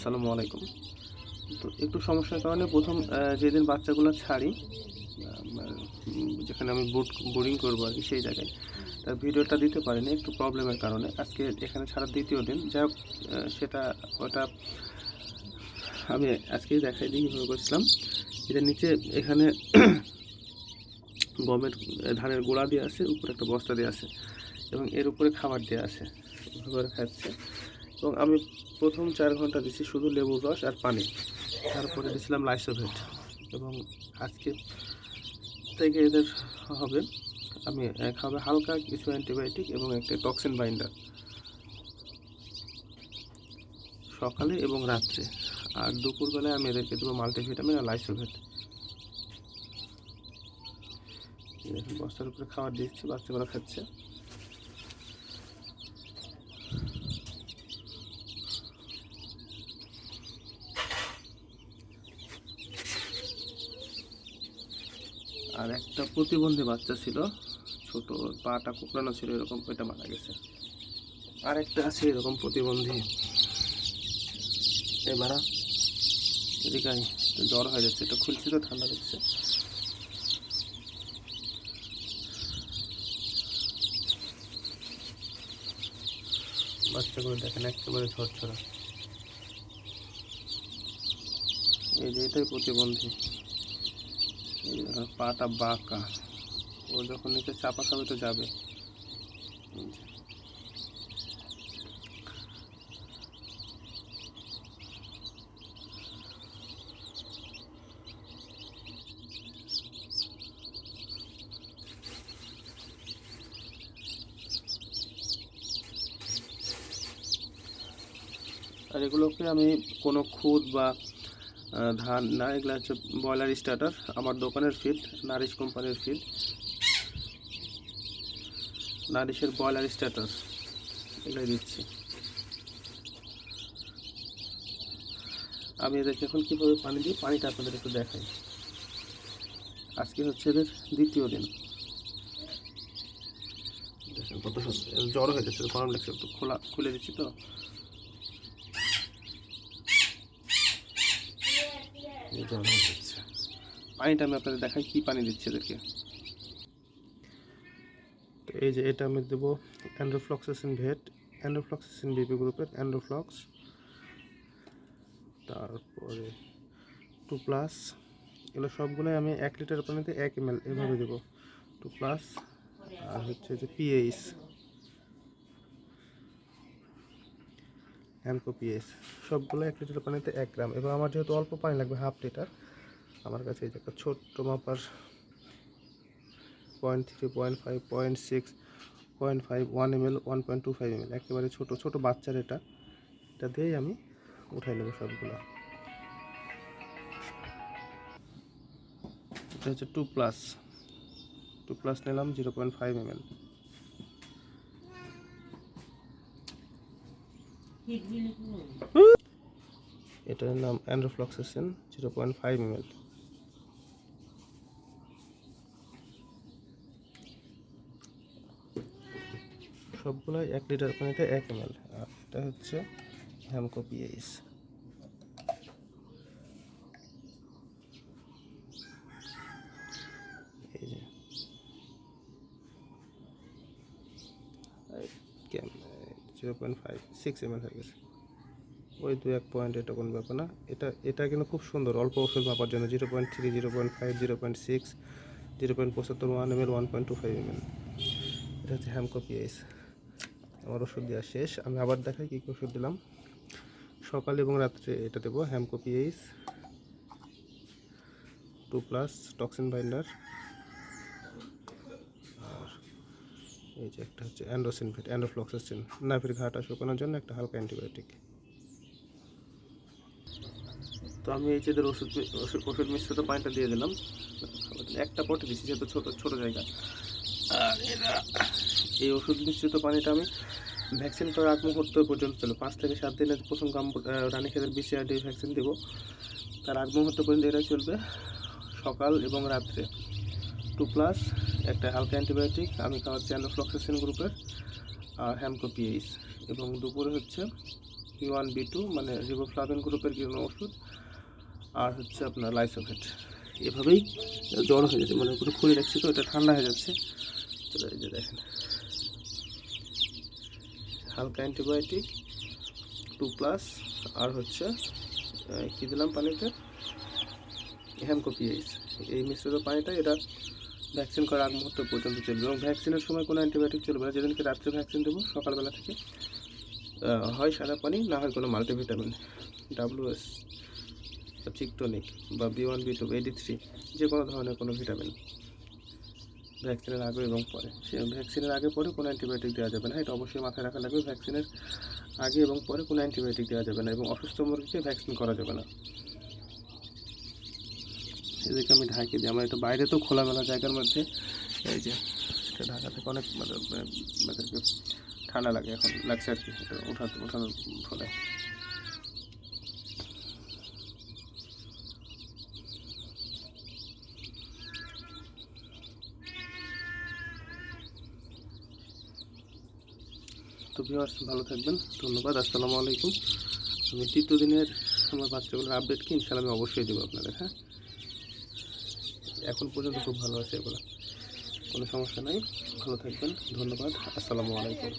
আসসালামু আলাইকুম। তো একটু সমস্যার কারণে প্রথম যেদিন বাচ্চাগুলো ছাড়ি যেখানে আমি বুট বোর্ডিং করব আর কি, সেই জায়গায় তার ভিডিওটা দিতে পারিনি, একটু প্রবলেমের কারণে। আজকে এখানে ছাড়ার দ্বিতীয় দিন। হোক সেটা, ওটা আমি আজকেই দেখাই দিই কীভাবে করছিলাম। এটার নিচে এখানে গমের ধানের গোড়া দিয়ে আছে, উপরে একটা বস্তা দিয়ে আছে, এবং এর উপরে খাবার দেওয়া আছে। খাচ্ছে। এবং আমি প্রথম চার ঘণ্টা দিছি শুধু লেবুর রস আর পানি। তারপরে দিয়েছিলাম লাইসোভেট। এবং আজকে থেকে এদের হবে, আমি হবে হালকা কিছু অ্যান্টিবায়োটিক এবং একটা টক্সিন বাইন্ডার। সকালে এবং রাত্রে। আর দুপুরবেলায় আমি এদেরকে দেবো মাল্টিভিটামিন আর লাইসোভেট। বস্তার উপরে খাবার দিচ্ছি বাচ্চাগুলো খাচ্ছে। আর একটা প্রতিবন্ধী বাচ্চা ছিল, ছোট, পাটা কুকড়ানো ছিল, এরকম ওইটা মারা গেছে। আর একটা আছে এরকম প্রতিবন্ধী। এবার এদিকে জ্বর হয়ে যাচ্ছে এটা খুলছি তো, ঠান্ডা লাগছে। বাচ্চাগুলো দেখেন একেবারে ঝরঝরা। এই যে এটাই প্রতিবন্ধী। পাটা বাঁকা। ও যখন নিচে চাপা খাবে তো যাবে। আর এগুলোকে আমি কোনো খুদ বা ধান, না, এগুলো হচ্ছে ব্রয়লার স্টার্টার আমার দোকানের ফিড নারিশ কোম্পানির ফিড নারিশের ব্রয়লার স্টার্টার এগুলোই দিচ্ছি। আমি এদেরকে এখন কীভাবে পানি দিই, পানিটা আপনাদের একটু দেখাই। আজকে হচ্ছে এদের দ্বিতীয় দিন। দেখেন কত জ্বর হয়ে যাচ্ছে গরম লাগছে, একটু খোলা খুলে দিচ্ছি তো। এই হয়ে পানিটা আমি আপনাদের দেখাই কি পানি দিচ্ছি এদেরকে? তো এই যে এটা আমি দেবো অ্যান্ড্রোফ্লক্সেসিন ভেট অ্যান্ড্রোফ্লক্সেসিন বিপি গ্রুপের অ্যান্ড্রোফ্লক্স তারপরে টু প্লাস এগুলো সবগুলোই আমি এক লিটার পানিতে এক এম এভাবে দেবো। টু প্লাস আর হচ্ছে যে পিএইচ হ্যামকো পিএস সবগুলো এক লিটার পানিতে এক গ্রাম এবং আমার যেহেতু অল্প পানি লাগবে হাফ লিটার আমার কাছে এই যে একটা ছোট্ট মাপার point three point five point six point five one M L one point two five M L একেবারে ছোটো ছোটো বাচ্চার এটা। এটা দিয়েই আমি উঠাই নেব সবগুলো। এটা হচ্ছে টু প্লাস টু প্লাস নিলাম zero point five M L এটার নাম enrofloxacin, zero point five M L সবগুলোই এক লিটার পানিতে এক এম এল আর এটা হচ্ছে হ্যামকো এই যে zero point five six M হয়ে গেছে। ওই দু এক পয়েন্ট এটা কোনো ব্যাপার না। এটা এটা কিন্তু খুব সুন্দর, অল্প ওষুধ মাপার জন্য। Zero point three, zero point five, zero point six, zero point পঁচাত্তর one M L one point two five M L এটা হচ্ছে হ্যামকো পিএইচ আমার ওষুধ দেওয়া শেষ। আমি আবার দেখাই কী কী ওষুধ দিলাম। সকাল এবং রাত্রে এটা দেবো Hamco pH two plus toxin binder আর এই যে একটা হচ্ছে অ্যান্ড্রোসিনভেট অ্যান্ড্রোফ্লক্সাসিন নাভির ঘাটা শুকানোর জন্য একটা হালকা অ্যান্টিবায়োটিক। তো আমি এই যে এদের ওষুধ ওষুধ ওষুধ মিশ্রিত পানিটা দিয়ে দিলাম। একটা পটে দিচ্ছি যেহেতু ছোটো ছোটো জায়গা। আর এরা এই ওষুধ মিশ্রিত পানিটা আমি ভ্যাকসিন করার আগ মুহূর্ত পর্যন্ত চলো পাঁচ থেকে সাত দিনের প্রথম রানী খেদের বিসিআরডি ভ্যাকসিন দেবো। তার আগ মুহূর্ত পর্যন্ত এটা চলবে সকাল এবং রাত্রে। টু প্লাস একটা হালকা অ্যান্টিবায়োটিক আমি খাওয়াচ্ছি অ্যানোফ্লক্সেসিন গ্রুপের আর হ্যামকো পিএইচ এবং দুপুরে হচ্ছে বি ওয়ান বি টু মানে রিবোফ্লাভিন গ্রুপের কিছু ওষুধ, আর হচ্ছে আপনার লাইসোভেট এভাবেই জ্বর হয়ে যাচ্ছে মানে পুরো খুলে রাখছি তো, এটা ঠান্ডা হয়ে যাচ্ছে। চলে এই যে দেখেন। হালকা অ্যান্টিবায়োটিক টু প্লাস আর হচ্ছে কী দিলাম পানিতে? হ্যামকোপিএইস এই মিশ্রিত পানিটা এটা ভ্যাকসিন করার আগ মুহূর্ত পর্যন্ত চলবে এবং ভ্যাকসিনের সময় কোনো অ্যান্টিবায়োটিক চলবে না। যেদিনকে রাত্রে ভ্যাকসিন দেবো, সকালবেলা থেকে হয় সাদা পানি, না হয় কোনো মাল্টিভিটামিন ডাব্লিউএস চিকটনিক, বা বি ওয়ান, বি টু এডি থ্রি, যে কোনো ধরনের কোনো ভিটামিন ভ্যাকসিনের আগে এবং পরে। সে ভ্যাকসিনের আগে পরে কোনো অ্যান্টিবায়োটিক দেওয়া যাবে না। এটা অবশ্যই মাথায় রাখা লাগবে। ভ্যাকসিনের আগে এবং পরে কোনো অ্যান্টিবায়োটিক দেওয়া যাবে না এবং অসুস্থ মুরগিকে ভ্যাকসিন করা যাবে না। এদিকে আমি ঢাকি দিই। আমার এটা বাইরে তো খোলামেলা জায়গার মধ্যে। এই যে, এটা ঢাকা থেকে অনেক মানে মানে ঠান্ডা লাগে এখন, লাগছে আর কি উঠাতে উঠানোর ফলে। তো ভিউয়ার্স ভালো থাকবেন, ধন্যবাদ, আসসালামু আলাইকুম। আমি তৃতীয় দিনের আমার বাচ্চাগুলোর আপডেট কি ইনশাল্লাহ আমি অবশ্যই দেবো আপনাদের হ্যাঁ? এখন পর্যন্ত খুব ভালো আছে এগুলো। কোনো সমস্যা নাই ভালো থাকবেন ধন্যবাদ আসসালামু আলাইকুম।